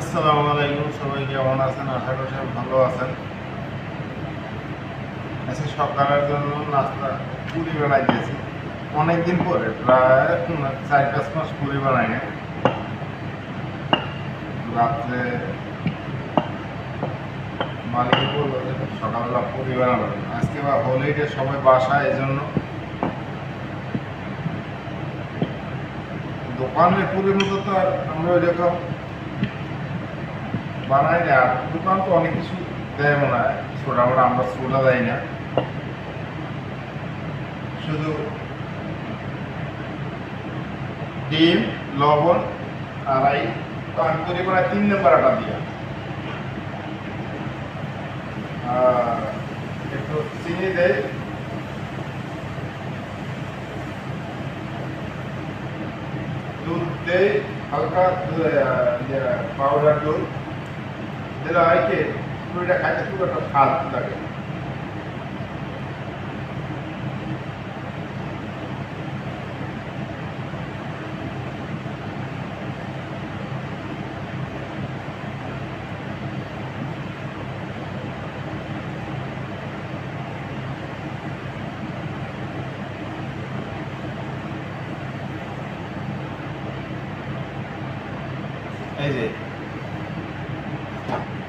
আসসালামু আলাইকুম, সবাই কেমন আছেন? আশা করি সবাই ভালো আছেন। আজকে সকালের জন্য নাস্তা পুরি বানাই দিয়েছি। অনেকদিন পরে, প্রায় চার পাঁচ মাস পুরি বানাই না রাত্রে মালিক বলল যে সকালবেলা পুরি বানাবো। আজকে বা হলিডে সবাই বাসায়, এই জন্য দোকানের পুরির মতো তো আর আমরা ওই রকম বানাই না দোকান তো অনেক কিছু দেয় মনে হয়। ছোটা মোটা আমরা ছোটা দেয় না। শুধু ডিম, লবণ আর এই পান করি মানে তিন নম্বর আটা দিয়া। একটু চিনি দেয় দুধ দেয় হালকা পাউডার দুধ। দিলে হয় কি পুরিটা খাইতে খুব একটা স্বাদ লাগে। এই যে Thank you.